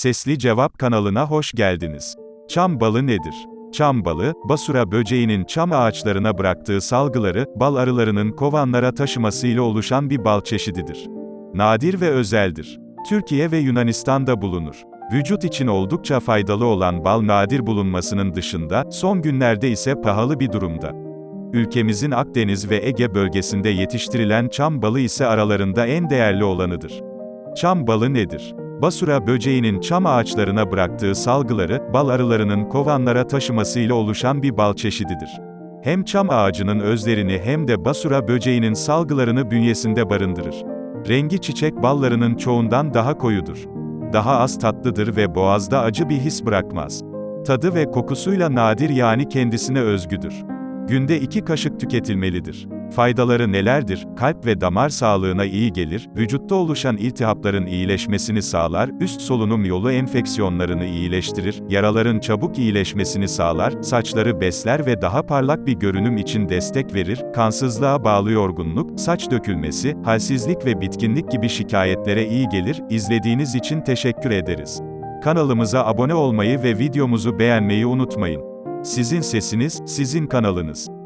Sesli Cevap kanalına hoş geldiniz. Çam balı nedir? Çam balı, basura böceğinin çam ağaçlarına bıraktığı salgıları, bal arılarının kovanlara taşımasıyla oluşan bir bal çeşididir. Nadir ve özeldir. Türkiye ve Yunanistan'da bulunur. Vücut için oldukça faydalı olan bal nadir bulunmasının dışında, son günlerde ise pahalı bir durumda. Ülkemizin Akdeniz ve Ege bölgesinde yetiştirilen çam balı ise aralarında en değerli olanıdır. Çam balı nedir? Basura böceğinin çam ağaçlarına bıraktığı salgıları, bal arılarının kovanlara taşımasıyla oluşan bir bal çeşididir. Hem çam ağacının özlerini hem de basura böceğinin salgılarını bünyesinde barındırır. Rengi çiçek ballarının çoğundan daha koyudur. Daha az tatlıdır ve boğazda acı bir his bırakmaz. Tadı ve kokusuyla nadir yani kendisine özgüdür. Günde 2 kaşık tüketilmelidir. Faydaları nelerdir? Kalp ve damar sağlığına iyi gelir, vücutta oluşan iltihapların iyileşmesini sağlar, üst solunum yolu enfeksiyonlarını iyileştirir, yaraların çabuk iyileşmesini sağlar, saçları besler ve daha parlak bir görünüm için destek verir, kansızlığa bağlı yorgunluk, saç dökülmesi, halsizlik ve bitkinlik gibi şikayetlere iyi gelir. İzlediğiniz için teşekkür ederiz. Kanalımıza abone olmayı ve videomuzu beğenmeyi unutmayın. Sizin sesiniz, sizin kanalınız.